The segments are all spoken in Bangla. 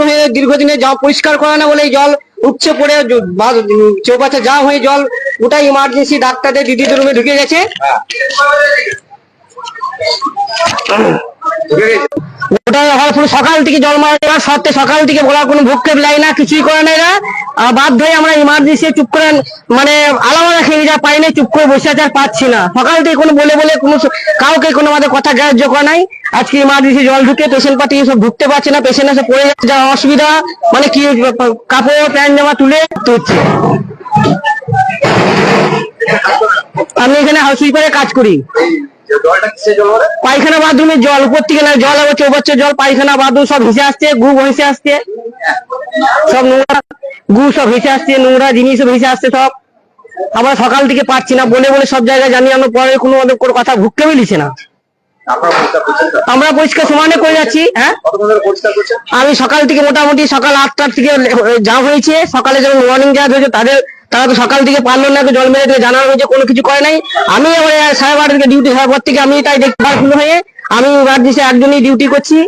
হয়ে দীর্ঘদিনে জল পরিষ্কার করে না বলে এই জল উপচে পড়ে চৌবাচ্চা যা হয়ে জল ওটা ইমার্জেন্সি ডাক্তারদের দিদিদের রুমে ঢুকে গেছে। ওটা ওভারফুল সকাল থেকে জল মারা সত্ত্বে সকাল থেকে বলার কোনো ভক্ষেপ লাগে না, কিছুই করে না বাধ্য হয়ে আমরা ইমার্জেন্সি চুপ করে মানে আলাদা খেয়ে যা পাই নাই, চুপ করে বসে আছে আর পাচ্ছি না। সকাল থেকে কোনো বলে বলে কোনো কাউকে কোনো আমাদের কথা গ্রাহ্য করা নাই। আজকে ইমার্জেন্সি জল ঢুকে পেশেন্ট পার্টি সব ঢুকতে পারছে না পেশেন্ট এসে পড়ে যাচ্ছে, যা অসুবিধা মানে কি কাপড়, প্যান্ট, জামা তুলে তো হচ্ছে। আমি এখানে হাউস সুইপারে কাজ করি। পায়খানা বাথরুমের জল, উপর থেকে না, জল আবার চৌবাচ্চার জল, পায়খানা বাথরুম সব ভেসে আসছে গু ভেসে আসছে। সব নোংরা। গু সব ভেসে আসছে নোংরা জিনিস ভেসে আসছে সব। আমরা সকাল থেকে পাচ্ছি না বলে বলে সব জায়গায় জানিয়ে পরে কোনো কথা ভুগতে মিলিছে না। আমরা পরিষ্কার সমানে করে যাচ্ছি হ্যাঁ? আমি সকাল থেকে মোটামুটি সকাল আটটার থেকে যা হয়েছে। সকালে যখন মর্নিং যা হয়েছে তাদের তারা তো সকাল থেকে পারল না জল মেরে দিয়ে জানানো হয়েছে কোনো কিছু করে নাই। আমি এবার সাড়ে বারোটা থেকে ডিউটি হওয়ার পর থেকে আমি তাই দেখভাল শুরু হয়ে আমি রাজ্যে একজনই ডিউটি করছি।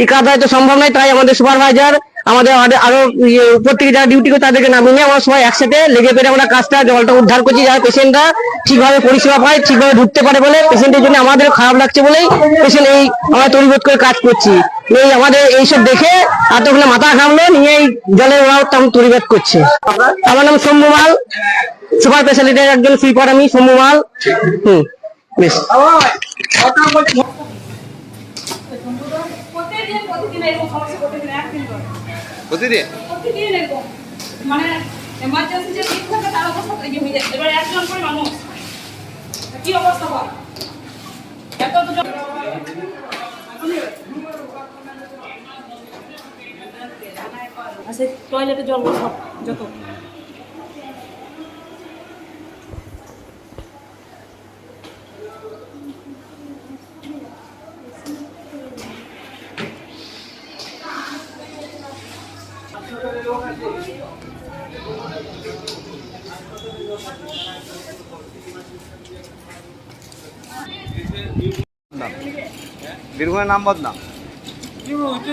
এই কাজটা তো সম্ভব নয় তাই আমাদের সুপারভাইজার আমাদের আরো- আরও ইয়ে উপর থেকে যারা ডিউটি করে তাদেরকে নামিয়ে নিয়ে আমরা সবাই একসাথে লেগে পেরে আমরা কাজটা, জলটা উদ্ধার করছি, যারা পেশেন্টরা ঠিকভাবে পরিষেবা পায়, ঠিকভাবে ঢুকতে পারে বলে পেশেন্টের জন্য আমাদের খারাপ লাগছে বলেই পেশেন্ট এই আমরা তৈরিবোধ করে কাজ করছি। এই আমাদের এইসব দেখে এতক্ষণে মাথা ঘামলো নিয়ে এই জলের ওরাও তেমন তৈরিবোধ করছে। আমার নাম শম্ভু মাল, সুপার স্পেশালিটির একজন সুইপার আমি, শম্ভু মাল। হুম, বেশ। প্রতিদিন প্রতিদিন এরকম সমস্যা প্রতিদিন একদিন করে। প্রতিদিন? প্রতিদিন এরকম। মানে এমার্জেন্সি যে দিক থাকে তার অবস্থা থেকে হয়ে যায়। এবার একজন করে মানুষ কি অবস্থা বল? এত দুজন আচ্ছা টয়লেটে জল সব যত। বীরভূমের নাম বদনাম। এগুলো হচ্ছে